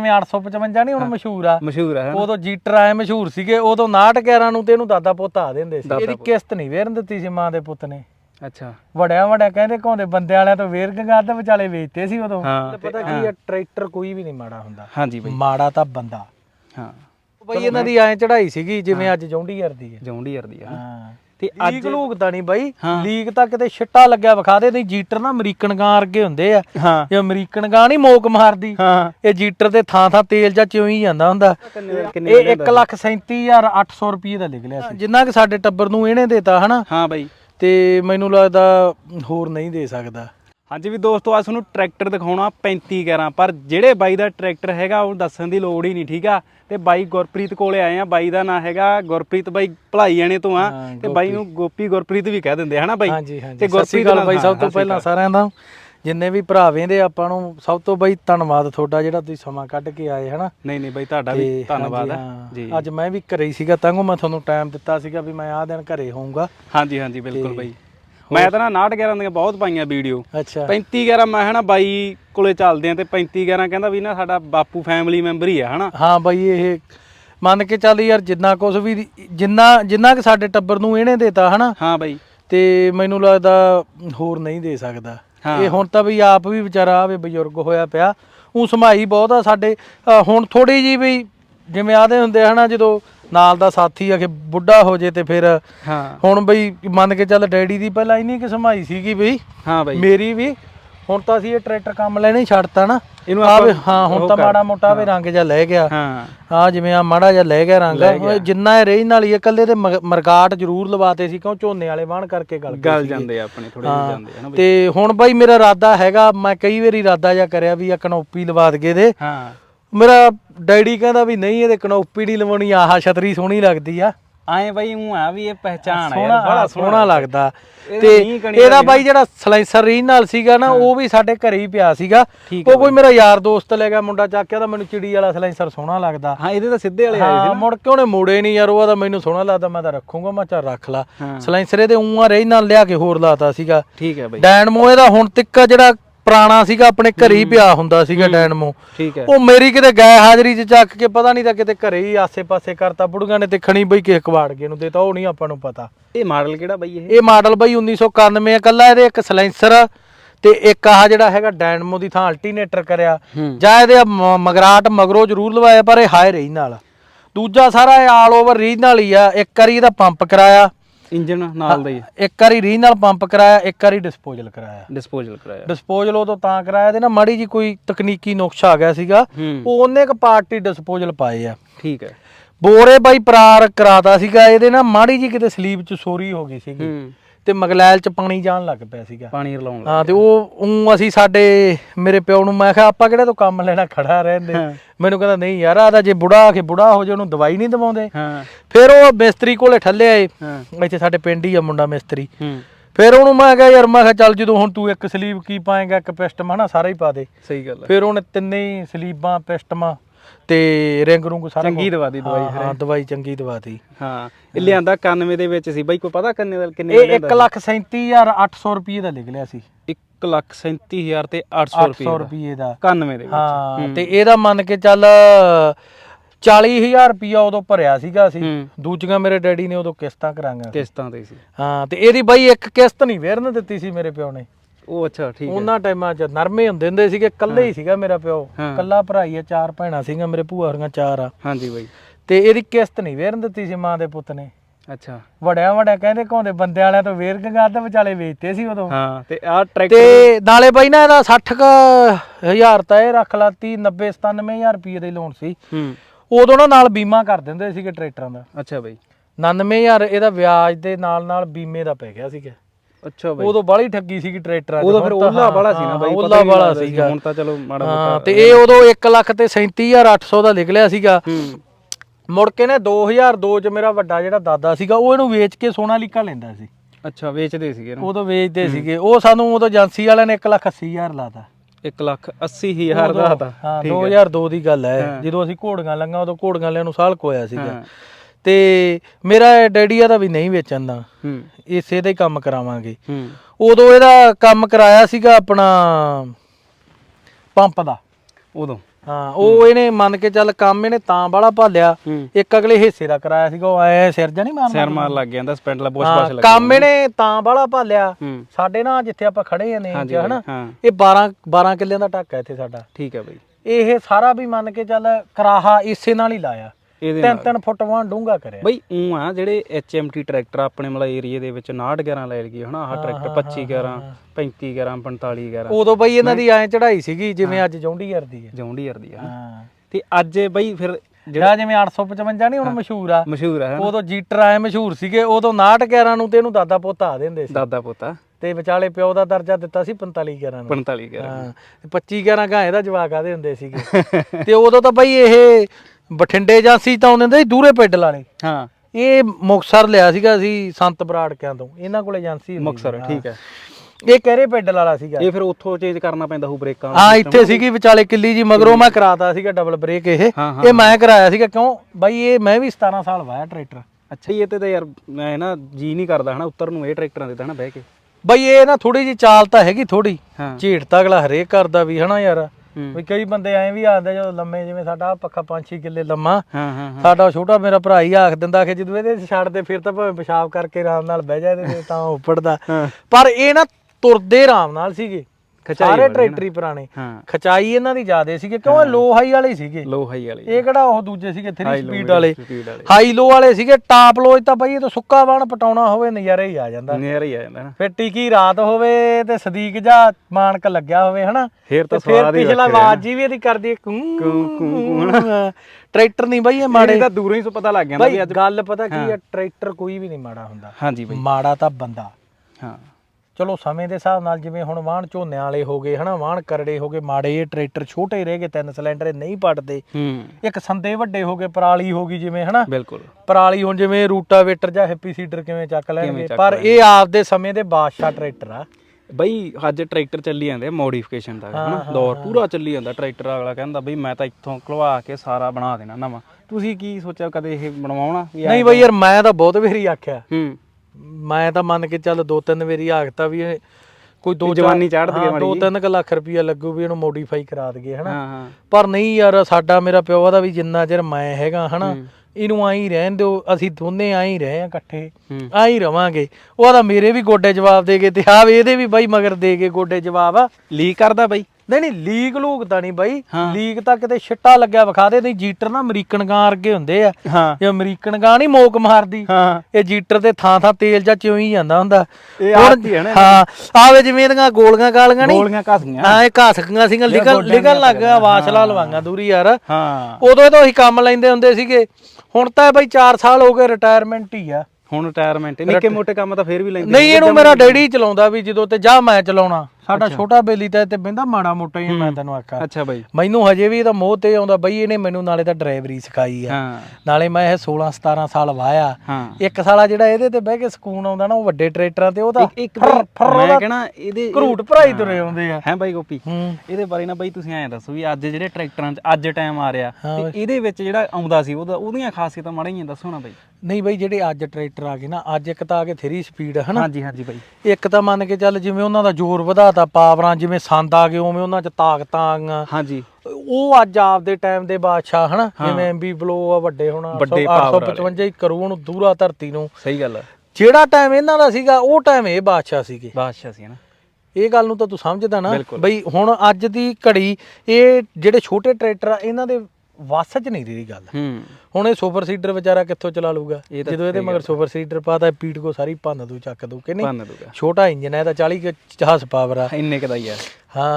ਜਿਵੇਂ 855 ਨਹੀਂ ਹੁਣ ਮਸ਼ਹੂਰ ਆ? ਮਸ਼ਹੂਰ ਹੈ ਉਦੋਂ ਜੀਟਰ ਆਏ ਮਸ਼ਹੂਰ ਸੀਗੇ ਉਦੋਂ 69 ਨੂੰ ਤੇ ਇਹਨੂੰ ਦਾਦਾ ਪੁੱਤ ਆ ਦਿੰਦੇ ਸੀ। ਇਹਦੀ। ਕਿਸ਼ਤ ਨਹੀਂ ਵੇਰਨ ਦਿੱਤੀ ਸੀ ਮਾਂ ਦੇ ਪੁੱਤ ਨੇ। ਅੱਛਾ। ਵੜਿਆ ਵੜਿਆ ਕਹਿੰਦੇ ਘੋਂਦੇ ਬੰਦੇ ਵਾਲਿਆਂ ਤੋਂ ਵੇਰ ਗੰਗਾ ਤੇ ਵਿਚਾਲੇ ਵੇਚਤੇ ਸੀ ਉਦੋਂ। ਤੇ ਪਤਾ ਕੀ ਆ ਟਰੈਕਟਰ ਕੋਈ ਵੀ ਨਹੀਂ ਮਾੜਾ ਹੁੰਦਾ। ਹਾਂਜੀ ਬਈ। ਮਾੜਾ ਤਾਂ ਬੰਦਾ। ਹਾਂ। ਬਈ ਇਹਨਾਂ ਦੀ ਐ ਚੜਾਈ ਸੀਗੀ ਜਿਵੇਂ ਅੱਜ ਜੌਂਡੀਅਰ ਦੀ ਹੈ। ਜੌਂਡੀਅਰ ਦੀ ਹੈ ਹਾਂ। ਤੇ ਤੇ ਲੀਕ ਲੂਕਦਾ ਨਹੀਂ ਬਾਈ। ਹਾਂ। ਲੀਕ ਤਾਂ ਕਿਤੇ ਛਿੱਟਾ ਲੱਗਿਆ ਵਿਖਾ ਦੇ ਨਹੀਂ ਜੀਟਰ ਨਾ ਅਮਰੀਕਨ ਗਾਂ ਵਰਗੇ ਹੁੰਦੇ ਆ। ਹਾਂ। ਇਹ ਅਮਰੀਕਨ ਗਾਂ ਨਹੀਂ ਮੋਕ ਮਾਰਦੀ। ਹਾਂ। ਇਹ ਜੀਟਰ ਤੇ ਥਾਂ ਥਾਂ ਤੇਲ ਜਾਂ ਚਿਉਂ ਜਾਂਦਾ ਹੁੰਦਾ। ਕਿੰਨੇ ਇਹ 137800 ਰੁਪਏ ਦਾ ਨਿਕਲਿਆ ਸੀ। ਜਿੰਨਾ ਕਿ ਸਾਡੇ ਟੱਬਰ ਨੂੰ ਇਹਨੇ ਦੇਤਾ ਹਨਾ? ਹਾਂ ਬਈ। ਤੇ ਮੈਨੂੰ ਲੱਗਦਾ ਹੋਰ ਨਹੀਂ ਦੇ ਸਕਦਾ। ਹਾਂਜੀ ਵੀ ਦੋਸਤੋ ਅੱਜ ਤੁਹਾਨੂੰ ਟਰੈਕਟਰ ਦਿਖਾਉਣਾ 35 11 ਪਰ ਜਿਹੜੇ ਬਾਈ ਦਾ ਟਰੈਕਟਰ ਹੈਗਾ ਉਹ ਦੱਸਣ ਦੀ ਲੋੜ ਹੀ ਨਹੀਂ ਠੀਕ ਆ? ਤੇ ਬਾਈ ਗੁਰਪ੍ਰੀਤ ਕੋਲੇ ਆਏ ਆ ਬਾਈ ਦਾ ਨਾਂ ਹੈਗਾ ਗੁਰਪ੍ਰੀਤ ਬਾਈ ਭਲਾਈ ਜਾਣੇ ਤੋਂ ਆ ਤੇ ਬਾਈ ਨੂੰ ਗੋਪੀ ਗੁਰਪ੍ਰੀਤ ਵੀ ਕਹਿ ਦਿੰਦੇ ਹਨਾ ਬਾਈ? ਹਾਂਜੀ ਹਾਂਜੀ। ਤੇ ਗੁਰਪ੍ਰੀਤ ਨਾਲ- ਬਾਈ ਸਭ ਤੋਂ ਪਹਿਲਾਂ। ਸਾਰਿਆਂ ਦਾ। ਜਿੰਨੇ ਵੀ ਭਰਾ ਵੇਂਦੇ ਆਪਾਂ ਨੂੰ ਸਭ ਤੋਂ ਬਾਈ ਧੰਨਵਾਦ ਤੁਹਾਡਾ ਜਿਹੜਾ ਤੁਸੀਂ ਸਮਾਂ ਕੱਢ ਕੇ ਆਏ ਹਨਾ? ਨਹੀਂ ਨਹੀਂ ਬਾਈ ਤੁਹਾਡਾ ਵੀ ਤੇ ਧੰਨਵਾਦ ਹੈ। ਜੀ। ਅੱਜ ਮੈਂ ਵੀ ਘਰੇ ਹੀ ਸੀਗਾ ਤਾਂਗੋ ਮੈਂ ਤੁਹਾਨੂੰ ਟਾਈਮ ਦਿੱਤਾ ਸੀਗਾ ਵੀ ਮੈਂ ਆਹ ਦਿਨ ਘਰੇ ਹੋਊਂਗਾ। ਹਾਂਜੀ ਹਾਂਜੀ ਬਿਲਕੁਲ ਤੇ ਬਾਈ। ਮੈਂ ਤਾਂ ਨਾ 69 11 ਦੀਆਂ ਬਹੁਤ ਪਾਈਆਂ ਵੀਡੀਓ। ਅੱਛਾ। 35 11 ਮੈਂ ਹਨਾ ਬਾਈ ਕੋਲੇ ਚੱਲਦੇ ਆ ਤੇ 35 11 ਕਹਿੰਦਾ ਵੀ ਨਾ ਸਾਡਾ ਬਾਪੂ ਫੈਮਿਲੀ ਮੈਂਬਰ ਹੀ ਆ ਹਨਾ। ਹਾਂ ਬਾਈ ਇਹ ਮੰਨ ਕੇ ਚੱਲ ਯਾਰ ਜਿੰਨਾ ਕੁਝ ਵੀ ਜਿੰਨਾ ਜਿੰਨਾ ਕਿ ਸਾਡੇ ਟੱਬਰ ਨੂੰ ਇਹਨੇ ਦੇਤਾ ਹਨਾ। ਹਾਂ ਬਾਈ। ਤੇ ਮੈਨੂੰ ਲੱਗਦਾ ਹੋਰ ਨਹੀਂ ਦੇ ਸਕਦਾ। ਇਹ ਹੁਣ ਤਾਂ ਵੀ ਆਪ ਵੀ ਵਿਚਾਰਾ ਆਵੇ ਬਜ਼ੁਰਗ ਹੋਇਆ ਪਿਆ। ਉਹ ਸਮਾਈ ਬਹੁਤ ਆ ਸਾਡੇ। ਹੁਣ ਥੋੜੀ ਜੀ ਵੀ ਜਿਵੇਂ ਆਦੇ ਹੁੰਦੇ ਹਨਾ ਜਦੋਂ ਨਾਲ ਦਾ ਸਾਥੀ ਆ ਕਿ ਬੁੱਢਾ ਹੋ ਜੇ ਤੇ ਫਿਰ ਹਾਂ। ਹੁਣ ਬਈ ਮੰਨ ਕੇ ਚੱਲ ਡੈਡੀ ਦੀ ਪਹਿਲਾਂ ਇੰਨੀ ਕਿ ਸਮਾਈ ਸੀਗੀ ਬਈ। ਹਾਂ ਬਾਈ। ਮੇਰੀ ਵੀ। ਹੁਣ ਤਾਂ ਅਸੀਂ ਇਹ ਟਰੈਕਟਰ ਕੰਮ ਲੈਣੇ ਛੱਡਤਾ ਨਾ। ਇਹਨੂੰ ਆ ਆਪਾਂ ਹਾਂ ਹੁਣ ਤਾਂ ਮਾੜਾ ਮੋਟਾ ਵੀ ਰੰਗ ਜਿਹਾ ਲੈ ਗਿਆ। ਹਾਂ। ਆ ਜਿਵੇਂ ਆ ਮਾੜਾ ਜਿਹਾ ਲੈ ਗਿਆ ਰੰਗ। ਜਿੰਨਾ ਇਹ ਰੇਂਜ ਨਾਲ ਹੀ ਇਕੱਲੇ ਤੇ ਮਰਗਾਟ ਜ਼ਰੂਰ ਲਵਾਤੇ ਸੀ ਕਿਉਂ ਝੋਨੇ ਵਾਲੇ ਵਾਹਣ ਕਰਕੇ ਗਲ ਗੱਲ। ਜਾਂਦੇ ਆ ਆਪਣੇ ਥੋੜੇ ਜਿਹੇ ਜਾਂਦੇ ਆ ਨਾ ਬਾਈ। ਤੇ ਹੁਣ ਬਾਈ ਮੇਰਾ ਇਰਾਦਾ ਹੈਗਾ ਮੈਂ ਕਈ ਵਾਰੀ ਇਰਾਦਾ ਜਿਹਾ ਕਰਿਆ ਵੀ ਆ ਕਨੋਪੀ ਲਵਾ ਦਗੇ ਦੇ ਹਾਂ। ਮੇਰਾ ਡੈਡੀ ਕਹਿੰਦਾ ਵੀ ਨਹੀਂ ਇਹਦੇ ਕਨੋਪੀ ਨਹੀਂ ਲਵਾਉਣੀ ਆਹ ਛਤਰੀ ਸੋਹਣੀ ਲੱਗਦੀ ਆ। ਐਂ ਬਾਈ ਉਹ ਆ ਵੀ ਇਹ ਪਹਿਚਾਣ ਆ ਯਾਰ ਬੜਾ ਸੋਹਣਾ ਲੱਗਦਾ। ਤੇ ਇਹਦਾ ਬਾਈ ਜਿਹੜਾ ਸਲਾਈਸਰ ਰੀਨ ਨਾਲ ਸੀਗਾ ਨਾ ਉਹ ਵੀ ਸਾਡੇ ਘਰੇ ਹੀ ਪਿਆ ਸੀਗਾ। ਉਹ ਕੋਈ ਮੇਰਾ ਯਾਰ ਦੋਸਤ ਲੈ ਗਿਆ ਮੁੰਡਾ ਚੱਕ ਕੇ ਉਹਦਾ ਮੈਨੂੰ ਚਿੜੀ ਵਾਲਾ ਸਲਾਈਸਰ ਸੋਹਣਾ ਲੱਗਦਾ। ਹਾਂ ਇਹਦੇ ਤਾਂ ਸਿੱਧੇ ਵਾਲੇ ਆਏ ਸੀ ਹਾਂ ਮੁੜ ਕੇ ਉਹਨੇ ਮੋੜੇ ਨਹੀਂ ਯਾਰ ਉਹ ਤਾਂ ਮੈਨੂੰ ਸੋਹਣਾ ਲੱਗਦਾ ਮੈਂ ਤਾਂ ਰੱਖੂੰਗਾ ਮੈਂ ਚੱਲ ਰੱਖ ਲਾ। ਹਾਂ। ਸਲਾਈਸਰ ਇਹਦੇ ਊਂ ਰੇ ਨਾਲ ਲਿਆ ਕੇ ਹੋਰ ਲਾਤਾ ਸੀਗਾ। ਠੀਕ ਹੈ ਬਾਈ। ਡੈਨਮੋ ਇਹਦਾ ਹੁਣ ਤੱਕ ਜਿਹੜਾ ਪੁਰਾਣਾ ਸੀਗਾ ਆਪਣੇ ਘਰੇ ਹੀ ਪਿਆ ਹੁੰਦਾ ਸੀਗਾ ਡੈਨਮੋ ਠੀਕ ਹੈ। ਉਹ ਮੇਰੀ ਕਿਤੇ ਗਏ ਹਾਜ਼ਰੀ 'ਚ ਚੱਕ ਕੇ ਪਤਾ ਨਹੀਂ ਤਾਂ ਕਿਤੇ ਘਰੇ ਹੀ ਆਸੇ-ਪਾਸੇ ਕਰਤਾ ਬੁੜੀਆਂ ਨੇ ਦੇਖਣੀ ਬਈ ਕਿਸੇ ਕਵਾੜ ਕੇ ਨੂੰ ਦੇਤਾ ਉਹ ਨਹੀਂ ਆਪਾਂ ਨੂੰ ਪਤਾ। ਇਹ ਮਾਡਲ ਕਿਹੜਾ ਬਾਈ ਇਹ? ਇਹ ਮਾਡਲ ਬਈ 1991 ਆ ਕੱਲਾ ਇਹਦੇ ਇੱਕ ਸਲੈਂਸਰ ਤੇ ਇੱਕ ਆਹ ਜਿਹੜਾ ਹੈਗਾ ਡੈਨਮੋ ਦੀ ਥਾਂ ਅਲਟਰਨੇਟਰ ਕਰਿਆ। ਜਾਂ ਇਹਦੇ ਮਗਰਾਟ ਮਗਰੋਂ ਜ਼ਰੂਰ ਲਵਾਇਆ ਪਰ ਇਹ ਹਾਇਰ ਹੀ ਨਾਲ। ਦੂਜਾ ਸਾਰਾ ਇਹ ਆਲ ਓਵਰ ਰੀਜਨਲ ਹੀ ਆ ਇੱਕ ਵਾਰੀ ਇਹਦਾ ਪੰਪ ਕਰਾਇਆ। ਇੰਜਨ ਨਾਲ ਦਾ ਹੀ। ਇੱਕ ਵਾਰੀ ਰੀਜਨਲ ਪੰਪ ਕਰਾਇਆ ਇੱਕ ਵਾਰੀ ਡਿਸਪੋਜ਼ਲ ਕਰਾਇਆ। ਡਿਸਪੋਜ਼ਲ ਕਰਾਇਆ। ਡਿਸਪੋਜ਼ਲ ਉਦੋਂ ਤਾਂ ਕਰਾਇਆ ਤੇ ਨਾ ਮਾੜੀ ਜੀ ਕੋਈ ਤਕਨੀਕੀ ਨੁਕਸਾ ਆ ਗਿਆ ਸੀਗਾ। ਉਹ ਉਹਨੇ ਕ ਪਾਰਟੀ ਡਿਸਪੋਜ਼ਲ ਪਾਏ ਆ। ਠੀਕ ਹੈ। ਬੋਰੇ ਬਾਈ ਪ੍ਰਾਰ ਕਰਾਤਾ ਸੀਗਾ ਇਹਦੇ ਨਾ ਮਾੜੀ ਜੀ ਕਿਤੇ ਸਲੀਪ ਚ ਸੋਰੀ ਹੋ ਗਈ ਸੀਗੀ। ਤੇ ਮਗਲੈਲ ਚ ਪਾਣੀ ਜਾਣ ਲੱਗ ਪਿਆ ਸੀਗਾ। ਪਾਣੀ ਰਲਾਉਣ ਹਾਂ ਤੇ ਉਹ ਉਂ ਅਸੀਂ ਸਾਡੇ ਮੇਰੇ ਪਿਓ ਨੂੰ ਮੈਂ ਕਿਹਾ ਆਪਾਂ ਕਿਹੜੇ ਤੋਂ ਕੰਮ ਲੈਣਾ ਖੜਾ ਰਹਿੰਦੇ। ਮੈਨੂੰ ਕਹਿੰਦਾ ਨਹੀਂ ਯਾਰ ਆ ਤਾਂ ਜੇ ਬੁੜਾ ਆ ਕੇ ਬੁੜਾ ਹੋ ਜੇ ਉਹਨੂੰ ਦਵਾਈ ਨਹੀਂ ਦਵਾਉਂਦੇ। ਹਾਂ। ਫਿਰ ਉਹ ਮਿਸਤਰੀ ਕੋਲੇ ਠੱਲੇ ਆਏ। ਇੱਥੇ ਸਾਡੇ ਪਿੰਡ ਹੀ ਆ ਮੁੰਡਾ ਮਿਸਤਰੀ। ਫਿਰ ਉਹਨੂੰ ਮੈਂ ਕਿਹਾ ਯਾਰ ਮੈਂ ਕਿਹਾ ਚੱਲ ਜਦੋਂ ਹੁਣ ਤੂੰ ਇੱਕ ਸਲੀਬ ਕੀ ਪਾਏਗਾ ਇੱਕ ਪਿਸਟਮ ਹਨਾ ਸਾਰਾ ਹੀ ਪਾ ਦੇ। ਸਹੀ ਗੱਲ ਹੈ ਫਿਰ ਉਹਨੇ ਤਿੰਨੇ ਹੀ ਸਲੀਬਾਂ ਪਿਸਟਮਾਂ ਤੇ ਰਿੰਗ ਰੁੰਗ ਸਾਰਾ ਚੰਗੀ ਕੁਛ- ਦਵਾ ਦੀ ਦਵਾਈ ਹਾਂ, ਹਾਂ ਦਵਾਈ ਚੰਗੀ ਦਵਾਤੀ ਹਾਂ ਇਹ ਲਿਆਂਦਾ 91 ਦੇ ਵਿੱਚ ਸੀ। ਬਾਈ ਕੋਈ ਪਤਾ ਕਿੰਨੇ ਦਾ ਕਿੰਨੇ ਇਹ 137800 ਰੁਪਏ ਦਾ ਨਿਕਲਿਆ ਸੀ। 1 ਲੱਖ 37000 ਤੇ 800 ਰੁਪਏ 800 ਰੁਪਏ ਦਾ। 91 ਦੇ ਵਿੱਚ। ਹਾਂ ਤੇ ਇਹਦਾ ਮੰਨ ਕੇ ਚੱਲ 40000 ਰੁਪਿਆ ਉਦੋਂ ਭਰਿਆ ਸੀਗਾ ਅਸੀਂ। ਹੂੰ। ਦੂਜੀਆਂ ਮੇਰੇ ਡੈਡੀ ਨੇ ਉਦੋਂ ਕਿਸ਼ਤਾਂ ਕਰਾਂਗਾ ਕਿਸ਼ਤਾਂ ਤੇ ਸੀ। ਹਾਂ ਤੇ ਇਹਦੀ ਬਾਈ ਇੱਕ ਕਿਸ਼ਤ ਨਹੀਂ ਵੇਰਨ ਦਿੱਤੀ ਸੀ ਮੇਰੇ ਪਿਓ ਨੇ। ਉਹ ਅੱਛਾ ਠੀਕ ਹੈ। ਉਹਨਾਂ ਟਾਈਮਾਂ 'ਚ ਨਰਮੇ ਹੁੰਦੇ ਹੁੰਦੇ ਸੀਗੇ ਇਕੱਲੇ ਹੀ ਸੀਗਾ ਮੇਰਾ ਪਿਓ। ਹਾਂ। ਇਕੱਲਾ ਭਰਾ ਹੀ ਆ ਚਾਰ ਭੈਣਾਂ ਸੀਗੀਆਂ ਮੇਰੇ ਭੂਆ ਹੋਰੀਆਂ ਚਾਰ ਆ। ਹਾਂਜੀ ਬਾਈ। ਤੇ ਇਹਦੀ ਕਿਸ਼ਤ ਨਹੀਂ ਵੇਰਨ ਦਿੱਤੀ ਸੀ ਮਾਂ ਦੇ ਪੁੱਤ ਨੇ। ਅੱਛਾ। ਵੜਿਆ ਵੜਿਆ ਕਹਿੰਦੇ ਘੋਂਦੇ ਬੰਦੇ ਵਾਲਿਆਂ ਤੋਂ ਵੇਰ ਗੰਗਾ ਤੇ ਵਿਚਾਲੇ ਵੇਚਤੇ ਸੀ ਉਦੋਂ। ਹਾਂ ਤੇ ਆਹ ਟਰੈਕਟਰ ਤੇ ਨਾਲੇ ਬਾਈ ਨਾ ਇਹਦਾ 60 ਕੁ ਹਜ਼ਾਰ ਤਾਂ ਇਹ ਰੱਖ ਲਾ 30 90 97000 ਰੁਪਏ ਦੇ ਲੋਨ ਸੀ। ਹੂੰ। ਉਦੋਂ ਨਾ ਨਾਲ ਬੀਮਾ ਕਰ ਦਿੰਦੇ ਸੀਗੇ ਟਰੈਕਟਰਾਂ ਦਾ। ਅੱਛਾ ਬਾਈ। 99000 ਇਹਦਾ ਵਿਆਜ ਦੇ ਨਾਲ ਨਾਲ ਬੀਮੇ ਦਾ ਪੈ ਗਿਆ ਸੀਗਾ। ਅੱਛਾ ਬਾਈ। ਉਦੋਂ ਬਾਹਲੀ ਠੱਗੀ ਸੀਗੀ ਟਰੈਕਟਰਾਂ 'ਚ ਉਦੋਂ ਫਿਰ ਓਲਾ ਵਾਲਾ ਸੀ ਨਾ ਬਾਈ ਨਹੀਂ ਵਾਲਾ ਸੀਗਾ। ਹੁਣ ਤਾਂ ਚਲੋ ਮਾੜਾ ਹਾਂ ਤੇ ਇਹ ਉਦੋਂ 1 ਲੱਖ ਤੇ 37800 ਦਾ ਨਿਕਲਿਆ ਸੀਗਾ। ਮੁੜ ਕੇ ਨੇ 2002 ਚ ਮੇਰਾ ਵੱਡਾ ਜਿਹੜਾ ਦਾਦਾ ਸੀਗਾ ਉਹ ਇਹਨੂੰ ਵੇਚ ਕੇ ਸੋਨਾਲੀਕਾ ਲੈਂਦਾ ਸੀ। ਅੱਛਾ ਵੇਚਦੇ ਸੀਗੇ ਨਾ ਉਦੋਂ ਵੇਚਦੇ ਸੀਗੇ। ਉਹ ਸਾਨੂੰ ਉਦੋਂ ਏਜੰਸੀ ਵਾਲਿਆਂ ਨੇ 1 ਲੱਖ 80000 ਲਾਤਾ। 1 ਲੱਖ 80000 ਦਾ ਹਾਂ ਠੀਕ ਹੈ। 2002 ਦੀ ਗੱਲ ਹੈ। ਜਦੋਂ ਅਸੀਂ ਘੋੜੀਆਂ ਲੰਗਾ ਉਦੋਂ ਘੋੜੀਆਂ ਲੈਣ ਨੂੰ ਸਾਲ ਕੋਇਆ ਸੀਗਾ। ਤੇ ਮੇਰਾ ਡੈਡੀ ਆ ਦਾ ਵੀ ਨਹੀਂ ਵੇਚਣ ਦਾ। ਹੂੰ। ਇਸੇ ਦਾ ਹੀ ਕੰਮ ਕਰਾਵਾਂਗੇ। ਹੂੰ। ਉਦੋਂ ਇਹਦਾ ਕੰਮ ਕਰਾਇਆ ਸੀਗਾ ਆਪਣਾ ਪੰਪ ਦਾ। ਉਦੋਂ। ਹਾਂ ਉਹ ਇਹਨੇ ਮੰਨ ਕੇ ਚੱਲ ਕੰਮ ਇਹਨੇ ਤਾਂ ਬਾਹਲਾ ਭਾਲਿਆ। ਹੂੰ। ਇੱਕ ਅਗਲੇ ਹਿੱਸੇ ਦਾ ਕਰਾਇਆ ਸੀਗਾ ਉਹ ਐ ਸਿਰ ਜਾਂ ਨਹੀਂ ਮਾਰਨਾ। ਸਿਰ ਮਾਰ ਲੱਗ ਜਾਂਦਾ ਸਪੈਂਡਲ ਬੁਸ਼ ਹਾਂ, ਬੁਸ਼ ਲੱਗ ਕੰਮ ਇਹਨੇ ਤਾਂ ਬਾਹਲਾ ਭਾਲਿਆ। ਹੂੰ। ਸਾਡੇ ਨਾਲ ਜਿੱਥੇ ਆਪਾਂ ਖੜੇ ਆ ਨੇ ਹਾਂਜੀ ਹਨਾ? ਹਾਂ। ਇਹ 12 12 ਕਿੱਲਿਆਂ ਦਾ ਟੱਕ ਹੈ ਇੱਥੇ ਸਾਡਾ। ਠੀਕ ਹੈ ਬਾਈ। ਇਹ ਸਾਰਾ ਵੀ ਮੰਨ ਕੇ ਚੱਲ ਕਰਾਹਾ ਇਸੇ ਨਾਲ ਹੀ ਲਾਇਆ। ਇਹਦੇ ਤਿੰਨ ਤਿੰਨ ਫੁੱਟ ਵਾਂ ਡੂੰਗਾ ਕਰਿਆ। ਬਈ ਉਹ ਆ ਜਿਹੜੇ HMT ਟਰੈਕਟਰ ਆਪਣੇ ਮਲਾ ਏਰੀਏ ਦੇ ਵਿੱਚ 69 11 ਲੈ ਲਈਏ ਹਨਾ? ਆਹ ਟਰੈਕਟਰ 25 11 35 11 45 11 ਉਦੋਂ ਬਈ ਇਹਨਾਂ ਦੀ ਐ ਚੜਾਈ ਸੀਗੀ ਜਿਵੇਂ ਅੱਜ ਜੌਂਡੀਅਰ ਦੀ ਹੈ ਜੌਂਡੀਅਰ ਦੀ ਆ ਹਾਂ। ਤੇ ਅੱਜ ਬਈ ਫਿਰ ਜਿਹੜਾ ਜਿਵੇਂ 855 ਨਹੀਂ ਹੁਣ ਮਸ਼ਹੂਰ ਆ? ਮਸ਼ਹੂਰ ਹੈ ਉਦੋਂ ਜੀਟਰ ਆਏ ਮਸ਼ਹੂਰ ਸੀਗੇ ਉਦੋਂ 69 11 ਨੂੰ ਤੇ ਇਹਨੂੰ ਦਾਦਾ ਪੁੱਤ ਆ ਦਿੰਦੇ ਸੀ। ਦਾਦਾ ਪੋਤਾ। ਤੇ ਵਿਚਾਲੇ ਪਿਓ ਦਾ ਦਰਜਾ ਦਿੱਤਾ ਸੀ 45 11 ਨੂੰ। 45 11 ਹਾਂ। ਤੇ 25 11 ਗਾਂ ਇਹਦਾ ਜਵਾਕ ਆਦੇ ਹੁੰਦੇ ਸੀਗੇ। ਤੇ ਉਦੋਂ ਤਾਂ ਬਈ ਇਹ ਬਠਿੰਡੇ ਏਜੰਸੀ ਤਾਂ ਆਉਂਦੇ ਹੁੰਦੇ ਸੀ ਦੂਰੇ ਪਿੰਡ ਵਾਲੇ ਹਾਂ। ਇਹ ਮੁਕਸਰ ਲਿਆ ਸੀਗਾ ਅਸੀਂ ਸੰਤ ਬਰਾੜਕਿਆਂ ਤੋਂ। ਇਹਨਾਂ ਕੋਲ ਏਜੰਸੀ ਹੁੰਦੀ ਮੁਕਸਰ ਸੀ। ਠੀਕ ਹੈ। ਇਹ ਕਹਿਰੇ ਪਿੰਡ ਵਾਲਾ ਸੀਗਾ। ਇਹ ਫਿਰ ਉੱਥੋਂ ਚੇਂਜ ਕਰਨਾ ਪੈਂਦਾ ਹੂ ਬ੍ਰੇਕਾਂ ਹਾਂ ਇੱਥੇ ਸੀਗੀ ਵਿਚਾਲੇ ਕਿੱਲੀ ਜੀ ਮਗਰੋਂ ਮੈਂ ਕਰਾਤਾ ਸੀਗਾ ਡਬਲ ਬ੍ਰੇਕ ਇਹ। ਹਾਂ, ਹਾਂ, ਇਹ ਮੈਂ ਕਰਾਇਆ ਸੀਗਾ ਕਿਉਂ? ਬਾਈ ਇਹ ਮੈਂ ਵੀ 17 ਸਾਲ ਵਾਇਆ ਟਰੈਕਟਰ। ਅੱਛਾ ਜੀ, ਇਹ ਤੇ ਤਾਂ ਯਾਰ ਮੈਂ ਨਾ ਜੀ ਨਹੀਂ ਕਰਦਾ ਹਨਾ ਉੱਤਰ ਨੂੰ ਇਹ ਟਰੈਕਟਰਾਂ ਦੇ ਤਾਂ ਹਨਾ ਬਹਿ ਕੇ। ਬਾਈ ਇਹ ਨਾ ਥੋੜੀ ਜੀ ਚਾਲ ਤਾਂ ਹੈਗੀ ਥੋੜੀ ਹਾਂ। ਝੀੜ ਤਾਂ ਅਗਲਾ ਹਰੇਕ ਕਰਦਾ ਵੀ ਹਨਾ ਯਾਰ। ਵੀ ਕਈ ਬੰਦੇ ਐਂ ਵੀ ਆਉਂਦੇ ਜਦੋਂ ਲੰਮੇ ਜਿਵੇਂ ਸਾਡਾ ਪੱਖਾ 5-6 ਕਿੱਲੇ ਲੰਮਾ ਹਾਂ ਹਾਂ ਹਾਂ। ਸਾਡਾ ਛੋਟਾ ਮੇਰਾ ਭਰਾ ਹੀ ਆਖ ਦਿੰਦਾ ਕਿ ਜਦੋਂ ਇਹਦੇ 'ਚ ਛੱਡਦੇ ਫਿਰ ਤਾਂ ਭਾਵੇਂ ਪਿਸ਼ਾਬ ਕਰਕੇ ਆਰਾਮ ਨਾਲ ਬਹਿ ਜਾ ਇਹਦੇ ਤੇ ਤਾਂ ਉੱਪੜਦਾ। ਹਾਂ। ਪਰ ਇਹ ਨਾ ਤੁਰਦੇ ਆਰਾਮ ਨਾਲ ਸੀਗੇ। ਖਚਾਈ ਸਾਰੇ ਟਰੈਕਟਰ ਪੁਰਾਣੇ। ਹਾਂ। ਖਚਾਈ ਇਹਨਾਂ ਦੀ ਜ਼ਿਆਦੇ ਸੀਗੇ ਕਿਉਂ? ਲੋ ਹਾਈ ਵਾਲੇ ਸੀਗੇ। ਲੋ ਹਾਈ ਵਾਲੀ। ਇਹ ਕਿਹੜਾ ਉਹ ਦੂਜੇ ਸੀਗੇ 3 High low ਸਪੀਡ ਵਾਲੇ। ਹਾਈ ਲੋ ਵਾਲੇ ਸੀਗੇ ਟਾਪ ਲੋ ਤਾਂ ਬਈ ਇਹ ਤਾਂ ਸੁੱਕਾ ਬਾਣ ਪਟਾਉਣਾ ਹੋਵੇ ਨਜ਼ਾਰਾ ਹੀ ਆ ਜਾਂਦਾ। ਨੇਰ ਹੀ ਆ ਜਾਂਦਾ ਨਾ। ਫਿਰ ਟਿਕੀ ਰਾਤ ਹੋਵੇ ਤੇ ਸਦੀਕ ਜਾ ਮਾਨਕ ਲੱਗਿਆ ਹੋਵੇ ਹਨਾ? ਫੇਰ ਤਾਂ ਫਿਰ ਪਿਛਲਾ ਆਵਾਜ਼ ਜੀ ਵੀ ਇਹਦੀ ਕਰਦੀ ਕੂੰ ਕੂੰ, ਟਰੈਕਟਰ ਨਹੀਂ ਬਈ ਇਹ ਮਾੜੇ। ਤਾਂ ਦੂਰੋਂ ਹੀ ਸੋ ਪਤਾ ਲੱਗ ਜਾਂਦਾ ਵੀ ਅੱਜ ਗੱਲ ਪਤਾ ਕੀ ਹੈ ਟਰੈਕਟਰ ਕੋਈ ਵੀ ਨਹੀਂ ਮਾੜਾ ਹੁੰਦਾ। ਹਾਂਜੀ ਬਈ। ਮਾੜਾ ਤਾਂ ਬੰਦਾ। ਹਾਂ। ਚਲੋ ਸਮੇਂ ਦੇ ਹਿਸਾਬ ਨਾਲ ਜਿਵੇਂ ਹੁਣ ਵਾਹਣ ਝੋਨਿਆਂ ਵਾਲੇ ਹੋ ਗਏ ਹਨਾ ਵਾਹਣ ਕਰੜੇ ਹੋ ਗਏ ਮਾੜੇ ਟਰੈਕਟਰ ਛੋਟੇ ਰਹਿ ਗਏ ਤਿੰਨ ਸਿਲੰਡਰ ਇਹ ਨਹੀਂ ਪੜਦੇ ਹੂੰ। ਇੱਕ ਸੰਦੇ ਵੱਡੇ ਹੋ ਗਏ ਪਰਾਲੀ ਹੋ ਗਈ ਜਿਵੇਂ ਹਨਾ। ਬਿਲਕੁਲ। ਪਰਾਲੀ ਹੁਣ ਜਿਵੇਂ ਰੂਟਾਵੇਟਰ ਜਾਂ ਹੈਪੀ ਸੀਡਰ ਕਿਵੇਂ ਚੱਕ ਲੈਣਗੇ ਪਰ ਇਹ ਆਪਦੇ ਸਮੇਂ ਦੇ ਬਾਦਸ਼ਾਹ ਟਰੈਕਟਰ ਆ। ਬਈ ਅੱਜ ਟਰੈਕਟਰ ਚੱਲੀ ਜਾਂਦੇ ਮੋਡੀਫਿਕੇਸ਼ਨ ਦਾ ਹਨਾ। ਦੌਰ ਪੂਰਾ ਚੱਲੀ ਜਾਂਦਾ ਟਰੈਕਟਰ ਅਗਲਾ ਕਹਿੰਦਾ ਬਈ ਮੈਂ ਤਾਂ ਇੱਥੋਂ ਖਲਵਾ ਕੇ ਸਾਰਾ ਬਣਾ ਦੇਣਾ ਨਵਾਂ। ਤੁਸੀਂ ਕੀ ਸੋਚਿਆ ਕਦੇ ਇਹ ਬਣਵਾਉਣਾ ਨਹੀਂ ਬਈ ਯਾਰ ਮੈਂ ਤਾਂ ਬਹੁਤ ਵਾਰੀ ਆਖਿਆ। ਹੂੰ। ਮੈਂ ਤਾਂ ਮੰਨ ਕੇ ਚੱਲ ਦੋ ਤਿੰਨ ਵਾਰੀ ਆਖਤਾ ਵੀ ਇਹ ਕੋਈ ਦੋ ਜਵਾਨੀ ਚਾੜ੍ਹ ਦਈਏ ਮਾੜੀ ਦੋ। ਤਿੰਨ ਕੁ ਲੱਖ ਰੁਪਈਆ ਲੱਗੂ ਵੀ ਇਹਨੂੰ ਮੋਡੀਫਾਈ ਕਰਾ ਦਈਏ ਹਨਾ? ਪਰ ਨਹੀਂ ਯਾਰ ਸਾਡਾ ਮੇਰਾ ਪਿਓ ਦਾ ਵੀ ਜਿੰਨਾ ਚਿਰ ਮੈਂ ਹੈਗਾ ਹਨਾ? ਇਹਨੂੰ ਆਈ ਰਹਿਣ ਦਿਓ ਅਸੀਂ ਦੋਨੇ ਆਈ ਰਹੇ ਆ ਇਕੱਠੇ। ਹੂੰ। ਆਈ ਰਵਾਂਗੇ। ਉਹ ਆਦਾ ਮੇਰੇ ਵੀ ਗੋਡੇ ਜਵਾਬ ਦੇ ਗਏ ਤੇ ਆ ਵੀ ਇਹਦੇ ਵੀ ਬਾਈ ਮਗਰ ਦੇ ਗਏ ਗੋਡੇ ਜਵਾਬ। ਲੀਕ ਕਰਦਾ ਬਈ। ਨਹੀਂ ਨਹੀਂ ਲੀਕ ਲੂਕ ਤਾਂ ਨਹੀਂ ਬਾਈ। ਲੀਕ ਤਾਂ ਕਿਤੇ ਛਿੱਟਾ ਲੱਗਿਆ ਵਿਖਾ ਦੇ ਨਹੀਂ ਜੀਟਰ ਨਾ ਅਮਰੀਕਨ ਗਾਂ ਵਰਗੇ ਹੁੰਦੇ ਆ। ਇਹ ਅਮਰੀਕਨ ਗਾਂ ਨਹੀਂ ਮੋਕ ਮਾਰਦੀ। ਇਹ ਜੀਟਰ ਤੇ ਥਾਂ ਥਾਂ ਤੇਲ ਜਾਂ ਚਿਉਂ ਹੀ ਜਾਂਦਾ ਹੁੰਦਾ। ਇਹ ਹੁਣ- ਹੀ ਆਵੇ ਜਿਵੇਂ ਇਹਦੀਆਂ ਗੋਲੀਆਂ ਗਾਲੀਆਂ ਨਹੀਂ। ਗੋਲੀਆਂ ਘਸਗੀਆਂ ਹਾਂ ਇਹ ਘਾਸਕੀਆਂ ਸਿੰਘਾਂ ਲਿਗਲ ਲਿਗਲ ਲੱਗ ਗਿਆ ਵਾਸਲਾ ਲਵਾਂਗਾ ਦੂਰੀ ਯਾਰ। ਹਾਂ। ਉਦੋਂ ਇਹ ਤਾਂ ਅਸੀਂ ਕੰਮ ਲੈਂਦੇ ਹੁੰਦੇ ਸੀਗੇ। ਹੁਣ ਤਾਂ ਬਈ 4 ਸਾਲ ਹੋ ਗਏ ਰਿਟਾਇਰਮੈਂਟ ਹੀ ਆ। ਹੁਣ ਰਿਟਾਇਰਮੈਂਟ ਨਿੱਕੇ ਮੋਟੇ ਕੰਮ ਤਾਂ ਫੇਰ ਵੀ ਲੈਂਦੇ ਨਹੀਂ ਇਹਨੂੰ ਮੇਰਾ ਡੈਡੀ ਚਲਾਉਂਦਾ ਵੀ ਜਦੋਂ ਤੇ ਜਾ ਮੈਂ ਚਲਾਉਣਾ। ਸਾਡਾ ਛੋਟਾ ਬੇਲੀ ਤਾਂ ਤੇ ਬਿੰਦਾ ਮਾੜਾ ਮੋਟਾ ਹੀ ਆ, ਮੈਂ ਤੈਨੂੰ ਆਖਾਂ। ਅੱਛਾ ਬਈ। ਮੈਨੂੰ ਹਜੇ ਵੀ ਇਹਦਾ ਮੋਹ ਤੇ ਆਉਂਦਾ ਬਈ ਇਹਨੇ ਮੈਨੂੰ ਨਾਲੇ ਤਾਂ ਡਰਾਈਵਰੀ ਸਿਖਾਈ ਆ। ਹਾਂ। ਨਾਲੇ ਮੈਂ ਇਹ 16 17 ਸਾਲ ਵਾਇਆ। ਹਾਂ। ਇੱਕ ਸਾਲਾ ਜਿਹੜਾ ਇਹਦੇ ਤੇ ਬਹਿ ਕੇ ਸਕੂਨ ਆਉਂਦਾ ਨਾ ਉਹ ਵੱਡੇ ਟਰੈਕਟਰਾਂ ਤੇ ਉਹ ਤਾਂ ਇੱਕ ਬਈ ਮੈਂ ਕਹਣਾ ਇਹਦੇ ਘਰੂਟ ਭਰਾਈ ਤੁਰੇ ਆਉਂਦੇ ਆ। ਹੈ ਬਾਈ ਗੋਪੀ? ਹੂੰ। ਇਹਦੇ ਬਾਰੇ ਨਾ ਬਾਈ ਤੁਸੀਂ ਐਂ ਦੱਸੋ ਵੀ ਅੱਜ ਜਿਹੜੇ ਟਰੈਕਟਰਾਂ 'ਚ ਅੱਜ ਟਾਈਮ ਆ ਰਿਹਾ ਹਾਂ ਤੇ ਇਹਦੇ ਵਿੱਚ ਜਿਹੜਾ ਆਉਂਦਾ ਸੀ ਉਹਦਾ ਉਹਦੀਆਂ ਖਾਸੀਅਤਾਂ ਮਾੜੀਆਂ ਦੱਸੋ ਨਾ ਬਾਈ। ਨਹੀਂ ਬਈ ਜਿਹੜੇ ਅੱਜ ਟਰੈਕਟਰ ਆ ਗਏ ਨਾ ਅੱਜ ਇੱਕ ਤਾਂ ਆ ਗਏ 3 ਸਪੀਡ ਹਨਾ? ਹਾਂਜੀ ਹਾਂਜੀ ਬਾਈ। ਇੱਕ ਤਾਂ ਮੰਨ ਕੇ ਚੱਲ ਜਿਵੇਂ ਉਹਨਾਂ ਦਾ ਜ਼ੋਰ ਵਧਾਤਾ ਪਾਵਰਾਂ ਜਿਵੇਂ ਸੰਦ ਆ ਗਏ ਉਵੇਂ ਉਹਨਾਂ 'ਚ ਤਾਕਤਾਂ ਆ ਗਈਆਂ ਹਾਂਜੀ। ਉਹ ਅੱਜ ਆਪਦੇ ਟਾਈਮ ਦੇ ਬਾਦਸ਼ਾਹ ਹਨਾ? ਜਿਵੇਂ ਐਮਬੀ ਬਲੋ ਆ ਵੱਡੇ ਹੁਣ ਵੱਡੇ power 855 ਹੀ ਕਰੂ ਉਹਨੂੰ ਦੂਰਾ ਧਰਤੀ ਨੂੰ। ਸਹੀ ਗੱਲ ਆ। ਜਿਹੜਾ ਟਾਈਮ ਇਹਨਾਂ ਦਾ ਸੀਗਾ ਉਹ ਟਾਈਮ ਇਹ ਬਾਦਸ਼ਾਹ ਸੀਗੇ। ਬਾਦਸ਼ਾਹ ਸੀ ਨਾ ਇਹ ਗੱਲ ਨੂੰ ਤਾਂ ਤੂੰ ਸਮਝਦਾ ਨਾ। ਬਈ ਹੁਣ ਅੱਜ ਦੀ ਘੜੀ ਇਹ ਜਿਹੜੇ ਛੋਟੇ ਟਰੈਕਟਰ ਆ ਇਹਨਾਂ ਦੇ ਵੱਸ 'ਚ ਨਹੀਂ ਰਹੀ ਗੱਲ। ਹੂੰ। ਹੁਣ ਇਹ ਸੁਪਰ ਸੀਡਰ ਵਿਚਾਰਾ ਕਿੱਥੋਂ ਚਲਾ ਲੂਗਾ ਇਹ ਤਾਂ ਜਦੋਂ ਇਹਦੇ ਮਗਰ ਸੁਪਰ ਸੀਡਰ ਪਾਤਾ ਪੀਟ ਕੋ ਸਾਰੀ ਭੰਨ ਦੂ ਚੱਕ ਦੂ ਕਿ ਨਹੀਂ? ਭੰਨ ਦੂਗਾ। ਛੋਟਾ ਇੰਜਨ ਹੈ ਤਾਂ 40 ਕੁ ਹਸ ਪਾਵਰ ਆ। ਇੰਨੇ ਕਦਾ ਹੀ ਆ। ਹਾਂ।